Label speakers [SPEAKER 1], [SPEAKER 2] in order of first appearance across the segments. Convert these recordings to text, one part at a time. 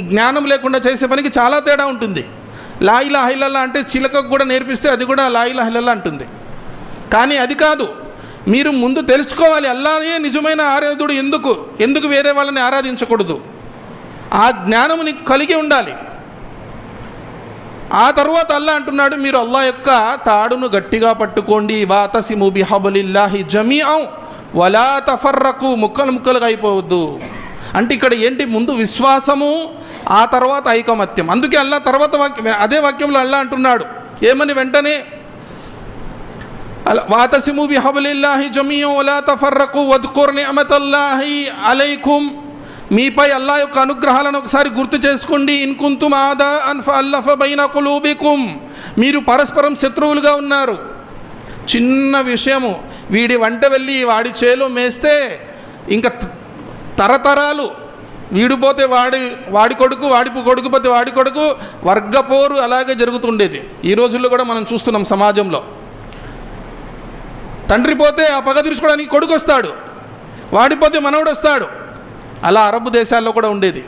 [SPEAKER 1] జ్ఞానం లేకుండా చేసే పనికి చాలా తేడా ఉంటుంది. లాయిలా హైలల్లా అంటే చిలకకు కూడా నేర్పిస్తే అది కూడా లాయిలా హైలల్లా అంటుంది. కానీ అది కాదు. మీరు ముందు తెలుసుకోవాలి. అల్లానే నిజమైన ఆరాధుడు ఎందుకు? ఎందుకు వేరే వాళ్ళని ఆరాధించకూడదు? ఆ జ్ఞానం నీకు కలిగి ఉండాలి. ఆ తర్వాత అల్లా అంటున్నాడు మీరు అల్లా యొక్క తాడును గట్టిగా పట్టుకోండి. వాతసిము బిహబులిల్లాహి జమీ వలా తఫర్రకు. ముక్కలు ముక్కలుగా అయిపోవద్దు. అంటే ఇక్కడ ఏంటి? ముందు విశ్వాసము ఆ తర్వాత ఐకమత్యం. అందుకే అల్లా తర్వాత వాక్యం అదే వాక్యంలో అల్లా అంటున్నాడు. ఏమని వెంటనే? వాతసిము బిహబలిల్లాహి జమీఅం ఒలా తఫర్రకు వద్కుర్ నిఅమతల్లాహి అలైకుం. మీపై అల్లా యొక్క అనుగ్రహాలను ఒకసారి గుర్తు చేసుకోండి. ఇన్కుంతుం ఆదా అన్ఫ అల్లఫ బైన కులూబికుం. మీరు పరస్పరం శత్రువులుగా ఉన్నారు. చిన్న విషయము. వీడి వంట వెళ్ళి వాడి చేలో మేస్తే ఇంకా తరతరాలు వీడిపోతే వాడి వాడి కొడుకు వాడి కొడుకు పోతే వాడి కొడుకు వర్గపోరు అలాగే జరుగుతుండేది. ఈ రోజుల్లో కూడా మనం చూస్తున్నాం సమాజంలో. తండ్రి పోతే ఆ పగ తీర్చుకోవడానికి కొడుకు వస్తాడు. వాడిపోతే మనవడు వస్తాడు. అలా అరబ్ దేశాల్లో కూడా ఉండేది.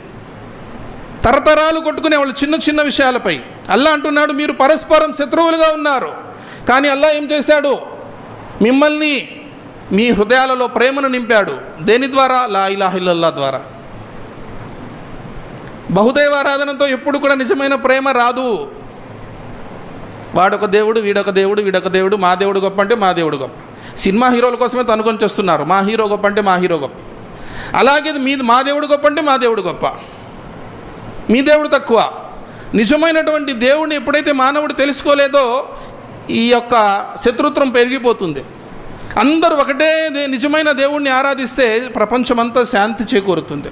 [SPEAKER 1] తరతరాలు కొట్టుకునే వాళ్ళు చిన్న చిన్న విషయాలపై. అల్లా అంటున్నాడు మీరు పరస్పరం శత్రువులుగా ఉన్నారు. కానీ అల్లా ఏం చేశాడు? మిమ్మల్ని మీ హృదయాలలో ప్రేమను నింపాడు. దేని ద్వారా? లా ఇలాహిల్లల్లా ద్వారా. బహుదైవారాధనతో ఎప్పుడు కూడా నిజమైన ప్రేమ రాదు. వాడొక దేవుడు వీడొక దేవుడు వీడొక దేవుడు మా దేవుడు గొప్ప అంటే మా దేవుడు గొప్ప. సినిమా హీరోల కోసమే తనుకొని చేస్తున్నారు మా హీరో గొప్ప అంటే మా హీరో గొప్ప. అలాగే మీ మా దేవుడు గొప్ప అంటే మా దేవుడు గొప్ప. మీ దేవుడు తక్కువ. నిజమైనటువంటి దేవుడిని ఎప్పుడైతే మానవుడు తెలుసుకోలేదో ఈ యొక్క శత్రుత్వం పెరిగిపోతుంది. అందరూ ఒకటే దే- నిజమైన దేవుణ్ణి ఆరాధిస్తే ప్రపంచమంతా శాంతి చేకూరుతుంది.